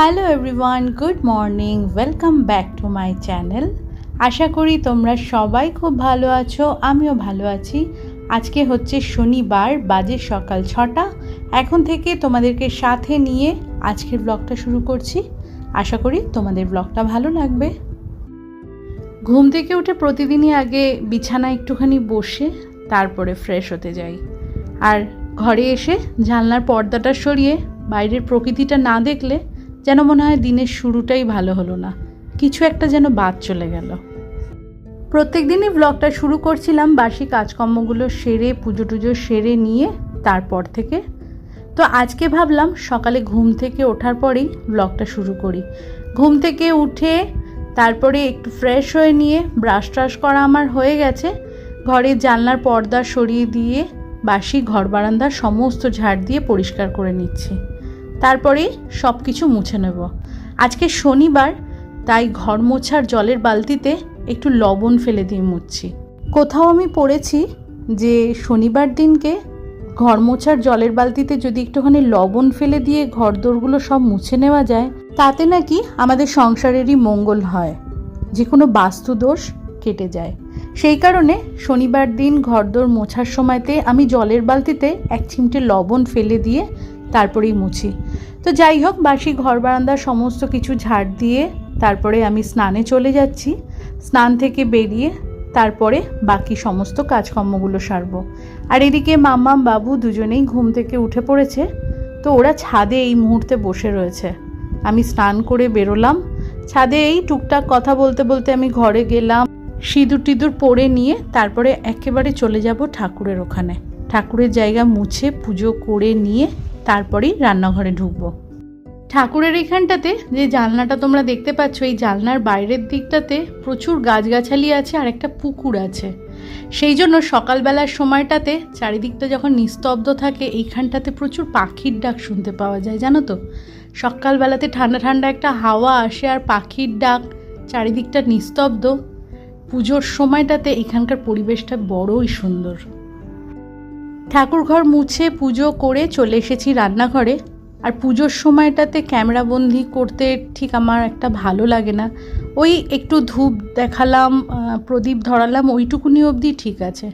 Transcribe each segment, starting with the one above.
Hello everyone good morning welcome back to my channel আশা করি তোমরা সবাই খুব ভালো আছো, আমিও ভালো আছি। আজকে হচ্ছে শনিবার, বাজে সকাল ছটা। এখন থেকে তোমাদেরকে সাথে নিয়ে আজকের ব্লগটা শুরু করছি। আশা করি তোমাদের ব্লগটা ভালো লাগবে। ঘুম থেকে উঠে প্রতিদিনই আগে বিছানা একটুখানি বসে তারপরে ফ্রেশ হতে যাই। আর ঘরে এসে জানলার পর্দাটা সরিয়ে বাইরের প্রকৃতিটা না দেখলে যেন মনে হয় দিনের শুরুটাই ভালো হলো না। কিছু একটা যেন বাদ চলে গেল। প্রত্যেক দিনই ব্লগটা শুরু করছিলাম বাসি কাজকর্মগুলো সেরে পুজো টুজো সেরে নিয়ে তারপর থেকে। তো আজকে ভাবলাম সকালে ঘুম থেকে ওঠার পরেই ব্লগটা শুরু করি। ঘুম থেকে উঠে তারপরে একটু ফ্রেশ হয়ে নিয়ে ব্রাশ ট্রাশ করা আমার হয়ে গেছে। ঘরের জানলার পর্দা সরিয়ে দিয়ে বাসি ঘর বারান্দার সমস্ত ঝাড় দিয়ে পরিষ্কার করে নিচ্ছি। তারপরেই সব কিছু মুছে নেব। আজকে শনিবার, তাই ঘর মোছার জলের বালতিতে একটু লবণ ফেলে দিয়ে মুছছি। কোথাও আমি পড়েছি যে শনিবার দিনকে ঘর মোছার জলের বালতিতে যদি একটুখানি লবণ ফেলে দিয়ে ঘর দোরগুলো সব মুছে নেওয়া যায়, তাতে নাকি আমাদের সংসারেরই মঙ্গল হয়, যে কোনো বাস্তু দোষ কেটে যায়। সেই কারণে শনিবার দিন ঘরদোর মোছার সময়তে আমি জলের বালতিতে এক চিমটে লবণ ফেলে দিয়ে তারপরেই মুছি। তো যাই হোক, বাসি ঘর বারান্দা সমস্ত কিছু ঝাড় দিয়ে তারপরে আমি স্নানে চলে যাচ্ছি। স্নান থেকে বেরিয়ে তারপরে বাকি সমস্ত কাজকর্মগুলো সারবো। আর এদিকে মাম্মাম বাবু দুজনেই ঘুম থেকে উঠে পড়েছে। তো ওরা ছাদে এই মুহূর্তে বসে রয়েছে। আমি স্নান করে বেরোলাম। ছাদে এই টুকটাক কথা বলতে বলতে আমি ঘরে গেলাম। সিঁদুর টিঁদুর পরে নিয়ে তারপরে একেবারে চলে যাব ঠাকুরের ওখানে। ঠাকুরের জায়গা মুছে পুজো করে নিয়ে তারপরেই রান্নাঘরে ঢুকব। ঠাকুরের এখানটাতে যে জানলাটা তোমরা দেখতে পাচ্ছ, এই জানলার বাইরের দিকটাতে প্রচুর গাছগাছালি আছে আর একটা পুকুর আছে। সেই জন্য সকালবেলার সময়টাতে চারিদিকটা যখন নিস্তব্ধ থাকে, এইখানটাতে প্রচুর পাখির ডাক শুনতে পাওয়া যায়, জানো তো? সকালবেলাতে ঠান্ডা ঠান্ডা একটা হাওয়া আসে আর পাখির ডাক চারিদিকটা নিস্তব্ধ। পুজোর সময়টাতে এখানকার পরিবেশটা বড়ই সুন্দর। ঠাকুরঘর মুছে পুজো করে চলে এসেছি রান্নাঘরে। আর পুজোর সময়টাতে ক্যামেরাবন্দি করতে ঠিক আমার একটা ভালো লাগে না। ওই একটু ধূপ দেখালাম প্রদীপ ধরালাম, ওইটুকুনি অবধি ঠিক আছে।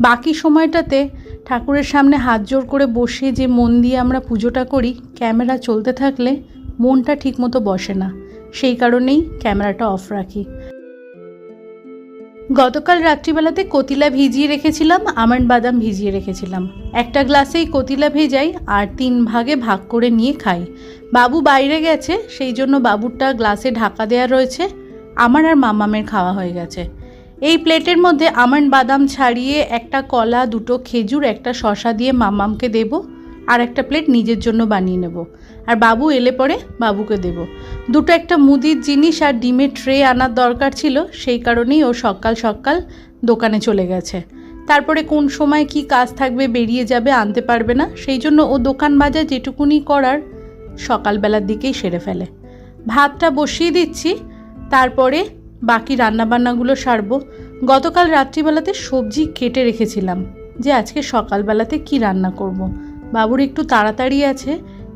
বাকি সময়টাতে ঠাকুরের সামনে হাত জোর করে বসে যে মন দিয়ে আমরা পুজোটা করি, ক্যামেরা চলতে থাকলে মনটা ঠিকমতো বসে না। সেই কারণেই ক্যামেরাটা অফ রাখি। গতকাল রাত্রিবেলাতে কতিলা ভিজিয়ে রেখেছিলাম আমন্ড বাদাম ভিজিয়ে রেখেছিলাম। একটা গ্লাসেই কতিলা ভেজাই আর তিন ভাগে ভাগ করে নিয়ে খাই। বাবু বাইরে গেছে, সেই জন্য বাবুরটা গ্লাসে ঢাকা দেওয়া রয়েছে। আমার আর মামামের খাওয়া হয়ে গেছে। এই প্লেটের মধ্যে আমন্ড বাদাম ছাড়িয়ে একটা কলা, দুটো খেজুর, একটা শশা দিয়ে মামামকে দেব আর একটা প্লেট নিজের জন্য বানিয়ে নেব। আর বাবু এলে পরে বাবুকে দেব। দুটো একটা মুদির জিনিস আর ডিমের ট্রে আনার দরকার ছিল, সেই কারণেই ও সকাল সকাল দোকানে চলে গেছে। তারপরে কোন সময় কি কাজ থাকবে বেরিয়ে যাবে আনতে পারবে না, সেই জন্য ও দোকান বাজার যেটুকুনি করার সকালবেলার দিকেই সেরে ফেলে। ভাতটা বসিয়ে দিচ্ছি, তারপরে বাকি রান্নাবান্নাগুলো সারবো। গতকাল রাত্রিবেলাতে সবজি কেটে রেখেছিলাম, যে আজকে সকালবেলাতে কি রান্না করব। বাবুর একটু তাড়াতাড়ি আছে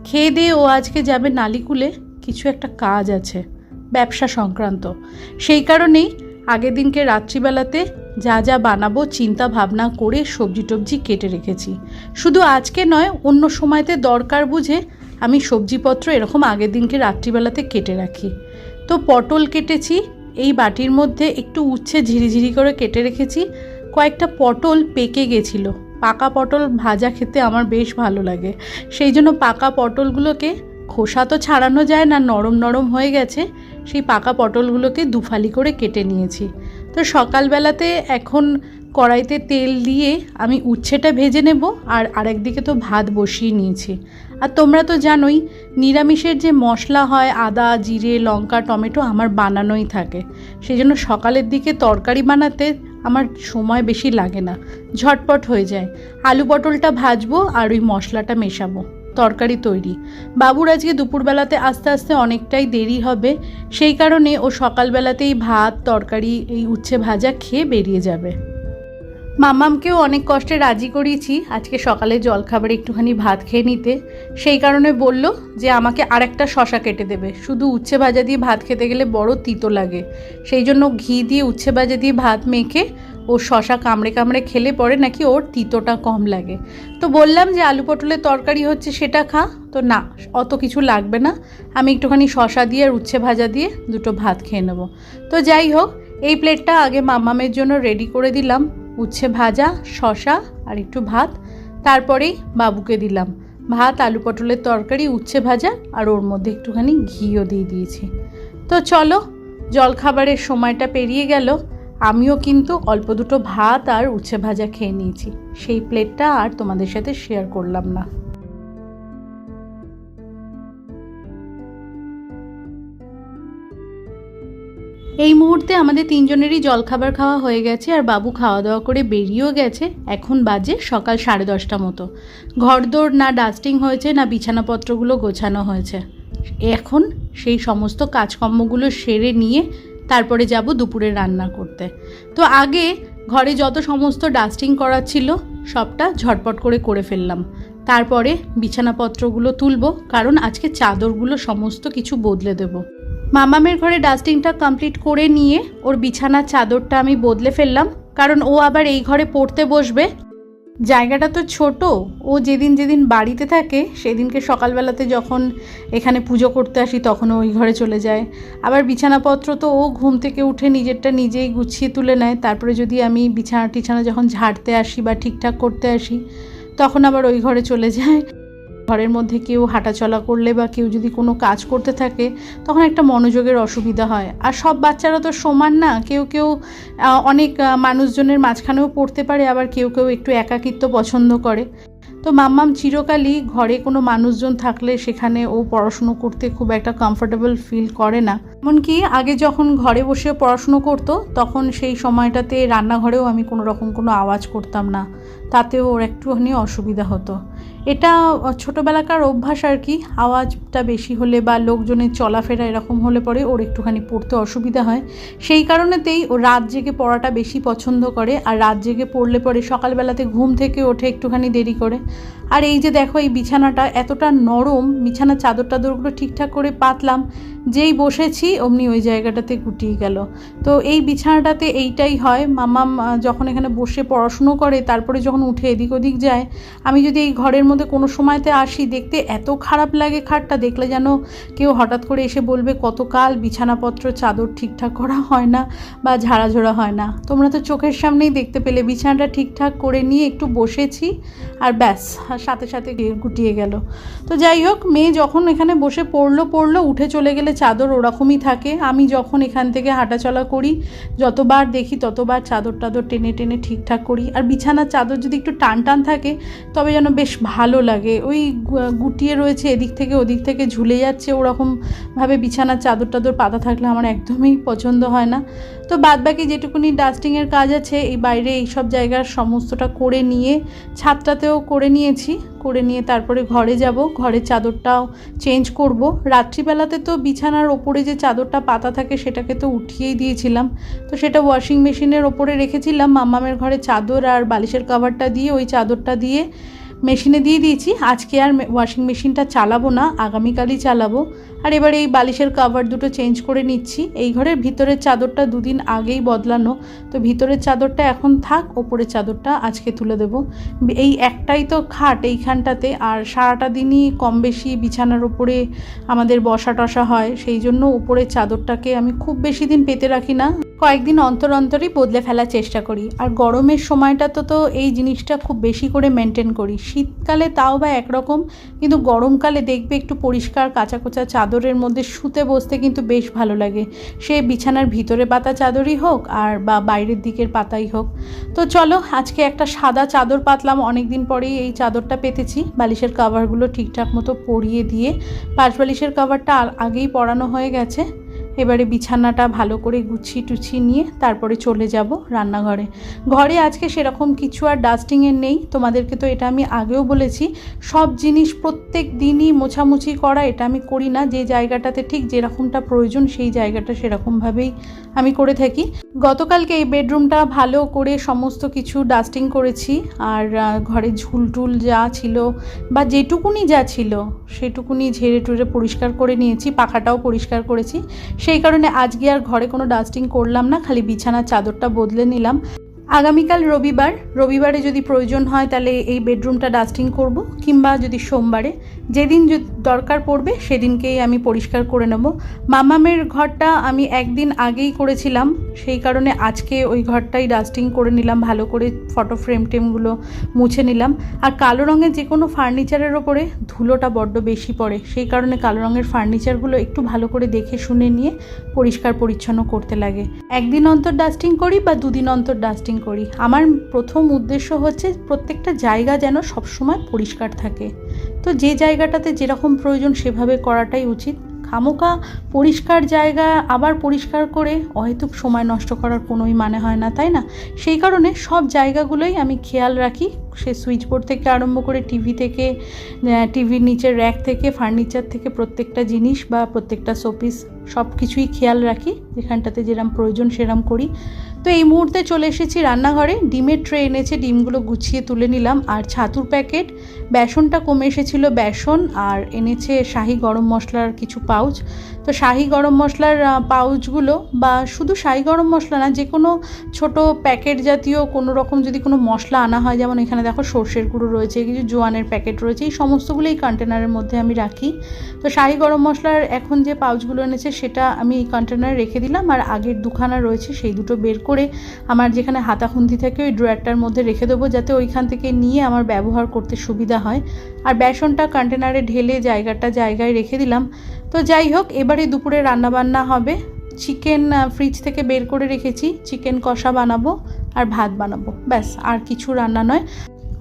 খেয়ে দিয়ে ও আজকে যাবে নালিকুলে, কিছু একটা কাজ আছে, ব্যবসা সংক্রান্ত। সেই কারণেই আগের দিনকে রাত্রিবেলাতে যা যা বানাবো চিন্তা ভাবনা করে সবজি টবজি কেটে রেখেছি। শুধু আজকে নয়, অন্য সময়তে দরকার বুঝে আমি সবজিপত্র এরকম আগের দিনকে রাত্রিবেলাতে কেটে রাখি। তো পটল কেটেছি, এই বাটির মধ্যে একটু উচ্ছে ঝিরিঝিরি করে কেটে রেখেছি, কয়েকটা পটল পেকে গেছিল। পাকা পটল ভাজা খেতে আমার বেশ ভালো লাগে। সেই জন্য পাকা পটলগুলোকে খোসা তো ছাড়ানো যায় না, নরম নরম হয়ে গেছে, সেই পাকা পটলগুলোকে দুফালি করে কেটে নিয়েছি। তো সকালবেলাতে এখন কড়াইতে তেল দিয়ে আমি উচ্ছেটা ভেজে নেব আর আরেকদিকে তো ভাত বসিয়ে নিয়েছি। আর তোমরা তো জানোই, নিরামিষের যে মশলা হয়, আদা, জিরে, লঙ্কা, টমেটো আমার বানানোই থাকে। সেই জন্য সকালের দিকে তরকারি বানাতে আমার সময় বেশি লাগে না। ঝটপট হয়ে যায়। আলু পটলটা ভাজবো আর ওই মশলাটা মেশাবো। তরকারি তৈরি। বাবুর আজকে দুপুরবেলাতে আস্তে আস্তে অনেকটাই দেরি হবে। সেই কারণে ও সকালবেলাতেই ভাত, তরকারি, এই উচ্ছে ভাজা খেয়ে বেরিয়ে যাবে। মামামকেও অনেক কষ্টে রাজি করিয়েছি আজকে সকালে জলখাবারে একটুখানি ভাত খেয়ে নিতে। সেই কারণে বলল যে আমাকে আরেকটা শশা কেটে দেবে। শুধু উচ্ছে ভাজা দিয়ে ভাত খেতে গেলে বড় তিতো লাগে। সেই জন্য ঘি দিয়ে উচ্ছে ভাজা দিয়ে ভাত মেখে ও শশা কামড়ে কামড়ে খেলে পরে নাকি ওর তিতোটা কম লাগে। তো বললাম যে আলু পটলের তরকারি হচ্ছে সেটা খা। তো না, অত কিছু লাগবে না। আমি একটুখানি শশা দিয়ে আর উচ্ছে ভাজা দিয়ে দুটো ভাত খেয়ে নেব। তো যাই হোক, এই প্লেটটা আগে মামামের জন্য রেডি করে দিলাম। উচ্ছে ভাজা শশা আর একটু ভাত। তারপরেই বাবুকে দিলাম। ভাত, আলু পটলের তরকারি, উচ্ছে ভাজা আর ওর মধ্যে একটুখানি ঘিও দিয়ে দিয়েছি। তো চলো, জলখাবারের সময়টা পেরিয়ে গেল। আমিও কিন্তু অল্প দুটো ভাত আর উচ্ছে ভাজা খেয়ে নিয়েছি। সেই প্লেটটা আর তোমাদের সাথে শেয়ার করলাম না। এই মুহূর্তে আমাদের তিনজনেরই জলখাবার খাওয়া হয়ে গেছে আর বাবু খাওয়া দাওয়া করে বেরিয়েও গেছে এখন বাজে সকাল সাড়ে দশটা মতো। ঘরদোর না ডাস্টিং হয়েছে না বিছানাপত্রগুলো গোছানো হয়েছে। এখন সেই সমস্ত কাজকর্মগুলো সেরে নিয়ে তারপরে যাব দুপুরে রান্না করতে। তো আগে ঘরে যত সমস্ত ডাস্টিং করার ছিল সবটা ঝটপট করে করে ফেললাম। তারপরে বিছানাপত্রগুলো তুলব, কারণ আজকে চাদরগুলো সমস্ত কিছু বদলে দেবো। মামামের ঘরে ডাস্টিংটা কমপ্লিট করে নিয়ে ওর বিছানার চাদরটা আমি বদলে ফেললাম, কারণ ও আবার এই ঘরে পড়তে বসবে। জায়গাটা তো ছোট, ও যেদিন যেদিন বাড়িতে থাকে, সেদিনকে সকালবেলাতে যখন এখানে পুজো করতে আসি তখন ওই ঘরে চলে যায়। আবার বিছানাপত্র তো ও ঘুম থেকে উঠে নিজেরটা নিজেই গুছিয়ে তুলে নেয়, তারপরে যদি আমি বিছানা টিছানা যখন ঝাড়তে আসি বা ঠিকঠাক করতে আসি, তখন আবার ওই ঘরে চলে যায়। ঘরের মধ্যে কেউ হাঁটাচলা করলে বা কেউ যদি কোনো কাজ করতে থাকে, তখন একটা মনোযোগের অসুবিধা হয়। আর সব বাচ্চারা তো সমান না, কেউ কেউ অনেক মানুষজনের মাঝখানেও পড়তে পারে, আবার কেউ কেউ একটু একাকিত্ব পছন্দ করে। তো মাম্মাম চিরকালই ঘরে কোনো মানুষজন থাকলে সেখানে ও পড়াশুনো করতে খুব একটা কমফোর্টেবল ফিল করে না। এমনকি আগে যখন ঘরে বসে পড়াশুনো করতো, তখন সেই সময়টাতে রান্নাঘরেও আমি কোনো রকম কোনো আওয়াজ করতাম না। তাতেও ওর একটুখানি অসুবিধা হতো। এটা ছোটোবেলাকার অভ্যাস আর কি। আওয়াজটা বেশি হলে বা লোকজনের চলাফেরা এরকম হলে পরে ওর একটুখানি পড়তে অসুবিধা হয়। সেই কারণেতেই ও রাত জেগে পড়াটা বেশি পছন্দ করে আর রাত জেগে পড়লে পরে সকালবেলাতে ঘুম থেকে ওঠে একটুখানি দেরি করে। আর এই যে দেখো এই বিছানাটা এতটা নরম, বিছানার চাদর টাদরগুলো ঠিকঠাক করে পাতলাম যেই বসেছি, অমনি ওই জায়গাটাতে গুটিয়ে গেল। তো এই বিছানাটাতে এইটাই হয়। মামাম যখন এখানে বসে পড়াশুনো করে, তারপরে যখন উঠে এদিক ওদিক যায়, আমি যদি এই ঘরের মধ্যে কোনো সময়তে আসি, দেখতে এত খারাপ লাগে খাটটা, দেখলে যেন কেউ হঠাৎ করে এসে বলবে, কতকাল বিছানাপত্র, চাদর ঠিকঠাক করা হয় না বা ঝাড়াঝোড়া হয় না। তোমরা তো চোখের সামনেই দেখতে পেলে, বিছানাটা ঠিকঠাক করে নিয়ে একটু বসেছি আর ব্যাস সাথে সাথে গুটিয়ে গেল। তো যাই হোক, মেয়ে যখন এখানে বসে পড়ল পড়ল, উঠে চলে গেলে চাদর ওরকমই থাকে। আমি যখন এখান থেকে হাঁটাচলা করি, যতবার দেখি ততবার চাদর টাদর টেনে টেনে ঠিকঠাক করি। আর বিছানার চাদর যদি একটু টান টান থাকে, তবে যেন বেশ ভালো লাগে। ওই গুটিয়ে রয়েছে এদিক থেকে ওদিক থেকে ঝুলে যাচ্ছে ওরকমভাবে বিছানার চাদর টাদর পাতা থাকলে আমার একদমই পছন্দ হয় না। তো বাদ বাকি যেটুকুনি ডাস্টিংয়ের কাজ আছে, এই বাইরে এইসব জায়গার সমস্তটা করে নিয়ে, ছাদটাতেও করে নিয়েছি। করে নিয়ে তারপরে ঘরে যাব, ঘরের চাদরটাও চেঞ্জ করব। রাত্রিবেলাতে তো বিছানার ওপরে যে চাদরটা পাতা থাকে সেটাকে তো উঠিয়েই দিয়েছিলাম। তো সেটা ওয়াশিং মেশিনের ওপরে রেখেছিলাম। মাম্মামের ঘরে চাদর আর বালিশের কাভারটা দিয়ে ওই চাদরটা দিয়ে মেশিনে দিয়ে দিয়েছি। আজকে আর ওয়াশিং মেশিনটা চালাবো না, আগামীকালই চালাবো। আর এবার এই বালিশের কাভার দুটো চেঞ্জ করে নিচ্ছি। এই ঘরের ভিতরের চাদরটা দুদিন আগেই বদলানো। তো ভিতরের চাদরটা এখন থাক, ওপরের চাদরটা আজকে তুলে দেব। এই একটাই তো খাট এইখানটাতে, আর সারাটা দিনই কম বেশি বিছানার ওপরে আমাদের বসা টসা হয়। সেই জন্য উপরের চাদরটাকে আমি খুব বেশি দিন পেতে রাখি না। কয়েকদিন অন্তর অন্তরই বদলে ফেলার চেষ্টা করি। আর গরমের সময়টা তো তো এই জিনিসটা খুব বেশি করে মেনটেন করি। শীতকালে তাও বা একরকম, কিন্তু গরমকালে দেখবে একটু পরিষ্কার কাঁচা কোচা চাদরের মধ্যে শুতে বসতে কিন্তু বেশ ভালো লাগে। সে বিছানার ভিতরে পাতা চাদরই হোক আর বা বাইরের দিকের পাতাই হোক। তো চলো, আজকে একটা সাদা চাদর পাতলাম। অনেক দিন পরেই এই চাদরটা পেতেছি। বালিশের কাভারগুলো ঠিকঠাক মতো পরিয়ে দিয়ে পাশ বালিশের কাভারটা আগেই পরানো হয়ে গেছে। এবারে বিছানাটা ভালো করে গুছিয়ে টুছিয়ে নিয়ে তারপরে চলে যাব রান্নাঘরে। ঘরে আজকে সেরকম কিছু আর ডাস্টিংয়ের নেই। তোমাদেরকে তো এটা আমি আগেও বলেছি, সব জিনিস প্রত্যেক দিনই মোছামুছি করা এটা আমি করি না। যে জায়গাটাতে ঠিক যেরকমটা প্রয়োজন সেই জায়গাটা সেরকমভাবেই আমি করে থাকি। গতকালকে এই বেডরুমটা ভালো করে সমস্ত কিছু ডাস্টিং করেছি। আর ঘরে ঝুল টুল যা ছিল বা যেটুকুনি যা ছিল সেটুকুনি ঝেড়ে টুড়ে পরিষ্কার করে নিয়েছি, পাখাটাও পরিষ্কার করেছি। সেই কারণে আজকে আর ঘরে কোনো ডাস্টিং করলাম না খালি বিছানার চাদরটা বদলে নিলাম। আগামীকাল রবিবার, রবিবারে যদি প্রয়োজন হয় তাহলে এই বেডরুমটা ডাস্টিং করব কিংবা যদি সোমবারে, যেদিন দরকার পড়বে সেদিনকেই আমি পরিষ্কার করে নেব। মামামের ঘরটা আমি একদিন আগেই করেছিলাম, সেই কারণে আজকে ওই ঘরটাই ডাস্টিং করে নিলাম, ভালো করে ফটো ফ্রেম টেমগুলো মুছে নিলাম। আর কালো রঙের যে কোনো ফার্নিচারের ওপরে ধুলোটা বড্ড বেশি পড়ে, সেই কারণে কালো রঙের ফার্নিচারগুলো একটু ভালো করে দেখে শুনে নিয়ে পরিষ্কার পরিচ্ছন্ন করতে লাগে। একদিন অন্তর ডাস্টিং করি বা দুদিন অন্তর ডাস্টিং করি। আমার প্রথম উদ্দেশ্য হচ্ছে প্রত্যেকটা জায়গা যেন সবসময় পরিষ্কার থাকে। তো যে জায়গাটাতে যেরকম প্রয়োজন সেভাবে করাটাই উচিত। খামোকা পরিষ্কার জায়গা আবার পরিষ্কার করে অহেতুক সময় নষ্ট করার কোনোই মানে হয় না, তাই না? সেই কারণে সব জায়গাগুলোই আমি খেয়াল রাখি সে সুইচবোর্ড থেকে আরম্ভ করে টিভি থেকে টিভির নিচের র্যাক থেকে ফার্নিচার থেকে প্রত্যেকটা জিনিস বা প্রত্যেকটা শোপিস সব কিছুই খেয়াল রাখি। যেখানটাতে যেরম প্রয়োজন সেরম করি। তো এই মুহূর্তে চলে এসেছি রান্নাঘরে। ডিমের ট্রে এনেছে, ডিমগুলো গুছিয়ে তুলে নিলাম। আর ছাতুর প্যাকেট বেসনটা কমে এসেছিল বেসন। আর এনেছে শাহি গরম মশলার কিছু পাউচ তো শাহি গরম মশলার পাউচগুলো বা শুধু শাহি গরম মশলা না, যে কোনো ছোট প্যাকেট জাতীয় কোনো রকম যদি কোনো মশলা আনা হয়, যেমন এখানে দেখো সর্ষের গুঁড়ো রয়েছে কিছু জোয়ানের প্যাকেট রয়েছে, এই সমস্তগুলো এই কন্টেনারের মধ্যে আমি রাখি। তো শাহি গরম মশলার এখন যে পাউচগুলো এনেছে, সেটা আমি এই কন্টেনারে রেখে দিলাম, আর আগের দুখানা রয়েছে, সেই দুটো বের করে আমার যেখানে হাতাখুন্তি থাকে, ওই ড্রয়ারটার মধ্যে রেখে দেবো, যাতে ওইখান থেকে নিয়ে আমার ব্যবহার করতে সুবিধা হয়। আর বেসনটা কন্টেনারে ঢেলে জায়গাটা জায়গায় রেখে দিলাম। তো যাই হোক, এবারে দুপুরে রান্নাবান্না হবে। চিকেন ফ্রিজ থেকে বের করে রেখেছি। চিকেন কষা বানাবো আর ভাত বানাবো। ব্যাস, আর কিছু রান্না নয়।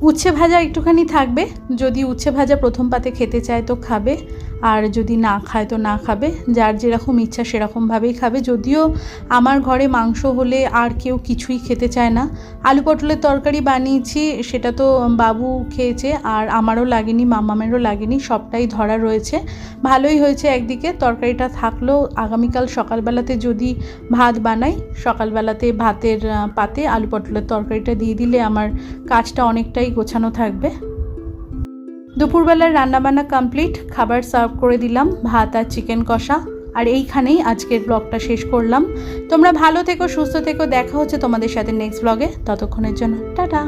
উচ্ছে ভাজা একটুখানি থাকবে। যদি উচ্ছে ভাজা প্রথম পাতে খেতে চায় তো খাবে। আর যদি না খায় তো না খাবে। যার যেরকম ইচ্ছা সেরকমভাবেই খাবে। যদিও আমার ঘরে মাংস হলে আর কেউ কিছুই খেতে চায় না। আলু পটলের তরকারি বানিয়েছি, সেটা তো বাবু খেয়েছে। আর আমারও লাগেনি, মামামেরও লাগেনি, সবটাই ধরা রয়েছে। ভালোই হয়েছে একদিকে। তরকারিটা থাকলেও আগামীকাল সকালবেলাতে যদি ভাত বানাই, সকালবেলাতে ভাতের পাতে আলু পটলের তরকারিটা দিয়ে দিলে আমার কাজটা অনেকটাই গোছানো থাকবে। দুপুরবেলার রান্নাবান্না কমপ্লিট খাবার সার্ভ করে দিলাম, ভাত আর চিকেন কষা। আর এইখানেই আজকের ব্লগটা শেষ করলাম। তোমরা ভালো থেকো, সুস্থ থেকো, দেখা হচ্ছে তোমাদের সাথে নেক্সট ব্লগে ততক্ষণের জন্য, টাটা!